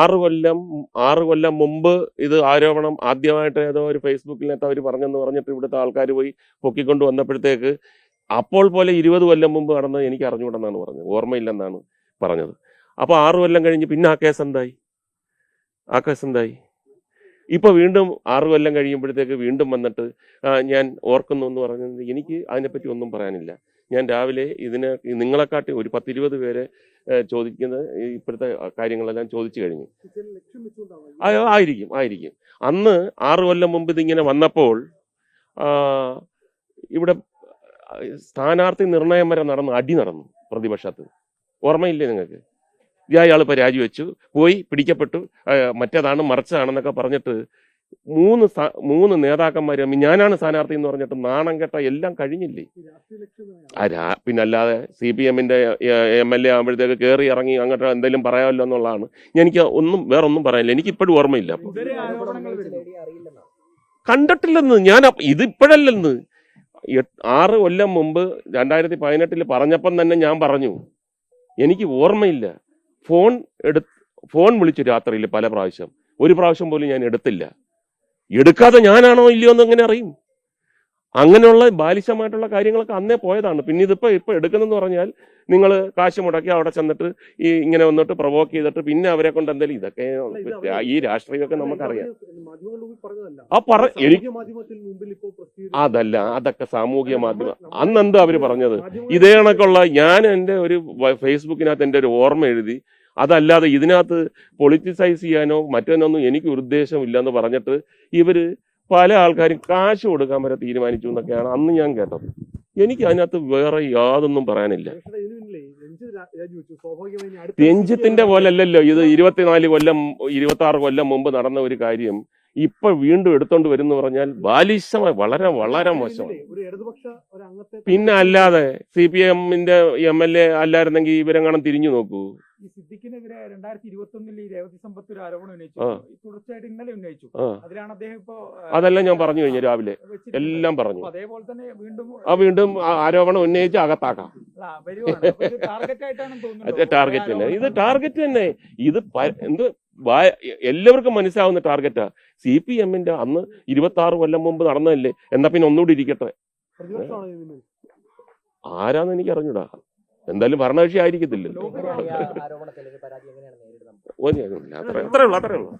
ആറ് കൊല്ലം ആറ് കൊല്ലം മുമ്പ് ഇത് ആരോപണം ആദ്യമായിട്ട് ഏതോ ഒരു ഫേസ്ബുക്കിനകത്ത് അവർ പറഞ്ഞെന്ന് പറഞ്ഞിട്ട് ഇവിടുത്തെ ആൾക്കാർ പോയി പൊക്കിക്കൊണ്ട് വന്നപ്പോഴത്തേക്ക് അപ്പോൾ പോലെ ഇരുപത് കൊല്ലം മുമ്പ് നടന്നത് എനിക്ക് അറിഞ്ഞുകൂടെന്നാണ് പറഞ്ഞത് ഓർമ്മയില്ലെന്നാണ് പറഞ്ഞത്. അപ്പോൾ ആറ് കൊല്ലം കഴിഞ്ഞ് പിന്നെ ആ കേസ് എന്തായി? ആ കേസ് എന്തായി? ഇപ്പൊ വീണ്ടും ആറ് കൊല്ലം കഴിയുമ്പോഴത്തേക്ക് വീണ്ടും വന്നിട്ട് ഞാൻ ഓർക്കുന്നു എന്ന് പറഞ്ഞത് എനിക്ക് അതിനെപ്പറ്റി ഒന്നും പറയാനില്ല. ഞാൻ രാവിലെ ഇതിനെ നിങ്ങളെക്കാട്ടി ഒരു പത്തിരുപത് പേരെ ചോദിക്കുന്ന ഇപ്പോഴത്തെ കാര്യങ്ങളെല്ലാം ചോദിച്ചു കഴിഞ്ഞു. ആയിരിക്കും ആയിരിക്കും. അന്ന് ആറു കൊല്ലം മുമ്പ് ഇതിങ്ങനെ വന്നപ്പോൾ ഇവിടെ സ്ഥാനാർത്ഥി നിർണയം വരെ നടന്നു അടി നടന്നു പ്രതിപക്ഷത്ത്. ഓർമ്മയില്ലേ നിങ്ങൾക്ക്? ഇയാൾ ഇപ്പൊ രാജിവെച്ചു പോയി പിടിക്കപ്പെട്ടു മറ്റേതാണ് മറിച്ചതാണെന്നൊക്കെ പറഞ്ഞിട്ട് മൂന്ന് മൂന്ന് നേതാക്കന്മാർ തമ്മിൽ ഞാനാണ് സ്ഥാനാർത്ഥി എന്ന് പറഞ്ഞിട്ട് നാണം കെട്ട എല്ലാം കഴിഞ്ഞില്ലേ? ആ പിന്നെ പിന്നല്ലാതെ സി പി എമ്മിന്റെ എം എൽ എ ആകുമ്പോഴത്തേക്ക് കയറി ഇറങ്ങി അങ്ങോട്ട് എന്തെങ്കിലും പറയാമല്ലോ എന്നുള്ളതാണ്. എനിക്ക് ഒന്നും വേറെ ഒന്നും പറയാനില്ല എനിക്ക് ഇപ്പോഴും ഓർമ്മയില്ല കണ്ടിട്ടില്ലെന്ന് ഞാൻ ഇതിപ്പോഴല്ലെന്ന്. ഇത് ഇപ്പോഴല്ലെന്ന് ആറ് കൊല്ലം മുമ്പ് രണ്ടായിരത്തി പതിനെട്ടിൽ പറഞ്ഞപ്പം തന്നെ ഞാൻ പറഞ്ഞു. എനിക്ക് ഓർമ്മയില്ല. ഫോൺ എടു ഫോൺ വിളിച്ചു രാത്രിയിൽ പല പ്രാവശ്യം. ഒരു പ്രാവശ്യം പോലും ഞാൻ എടുത്തില്ല. എടുക്കാതെ ഞാനാണോ ഇല്ലയോ എന്ന് എങ്ങനെ അറിയും? അങ്ങനെയുള്ള ബാലിശമായിട്ടുള്ള കാര്യങ്ങളൊക്കെ അന്നേ പോയതാണ്. പിന്നെ ഇതിപ്പോ ഇപ്പൊ എടുക്കുന്നെന്ന് പറഞ്ഞാൽ നിങ്ങൾ കാശ് മുടക്കി അവിടെ ചെന്നിട്ട് ഈ ഇങ്ങനെ വന്നിട്ട് പ്രൊവോക്ക് ചെയ്തിട്ട് പിന്നെ അവരെ കൊണ്ട് എന്തെങ്കിലും ഇതൊക്കെ ഈ രാഷ്ട്രീയമൊക്കെ നമുക്കറിയാം. ആ പറ എനിക്ക് അതല്ല അതൊക്കെ സാമൂഹിക മാധ്യമം അന്ന് എന്താ അവർ പറഞ്ഞത്? ഇതേ കണക്കുള്ള ഞാൻ എന്റെ ഒരു ഫേസ്ബുക്കിനകത്ത് എന്റെ ഒരു ഓർമ്മ എഴുതി. അതല്ലാതെ ഇതിനകത്ത് പൊളിറ്റിസൈസ് ചെയ്യാനോ മറ്റൊന്നൊന്നും എനിക്ക് ഉദ്ദേശം ഉദ്ദേശമില്ല എന്ന് പറഞ്ഞിട്ട് ഇവർ പല ആൾക്കാരും കാശ് കൊടുക്കാൻ വരെ തീരുമാനിച്ചു എന്നൊക്കെയാണ് അന്ന് ഞാൻ കേട്ടത്. എനിക്ക് അതിനകത്ത് വേറെ യാതൊന്നും പറയാനില്ല. രഞ്ജിത്തിന്റെ പോലല്ലല്ലോ ഇത് ഇരുപത്തിനാല് കൊല്ലം ഇരുപത്തി ആറ് കൊല്ലം മുമ്പ് നടന്ന ഒരു കാര്യം. ഇപ്പൊ വീണ്ടും എടുത്തോണ്ട് വരുന്നു പറഞ്ഞാൽ ബാലിശമായി വളരെ വളരെ മോശമാണ് പിന്നെ അല്ലാതെ സി പി എമ്മിന്റെ എം എൽ എ അല്ലായിരുന്നെങ്കിൽ ഇവരെങ്ങാനും തിരിഞ്ഞു നോക്കൂ. ഈ സിദ്ദിഖിനെതിരെ രണ്ടായിരത്തി ഇരുപത്തി ഒന്നിൽ ഈ രേവതി സമ്പത്ത് ഒരു ആരോപണം ഉന്നയിച്ചു. തുടർച്ചയായിട്ട് ഇന്നലെ ഉന്നയിച്ചു. അതിലാണ് അദ്ദേഹം ഇപ്പോ അതെല്ലാം ഞാൻ പറഞ്ഞു കഴിഞ്ഞു രാവിലെ. എല്ലാം പറഞ്ഞു. അതേപോലെ തന്നെ വീണ്ടും ആ വീണ്ടും ആരോപണം ഉന്നയിച്ച് അകത്താക്കാം. ടാർഗറ്റ് ആയിട്ടാണ് തോന്നുന്നത് ടാർഗറ്റ് തന്നെ. ഇത് ടാർഗറ്റ് തന്നെ. ഇത് എന്ത് എല്ലാവർക്കും മനസ്സിലാവുന്ന ടാർഗറ്റാ. സി പി എമ്മിന്റെ അന്ന് ഇരുപത്തി ആറ് കൊല്ലം മുമ്പ് നടന്നതല്ലേ? എന്നാ പിന്നെ ഒന്നുകൂടി ഇരിക്കട്ടെ. ആരാന്ന് എനിക്ക് അറിഞ്ഞൂടാ. എന്തായാലും ഭരണകക്ഷി ആയിരിക്കത്തില്ലല്ലോ. അത്രേ ഉള്ളൂ അത്രേ ഉള്ളൂ.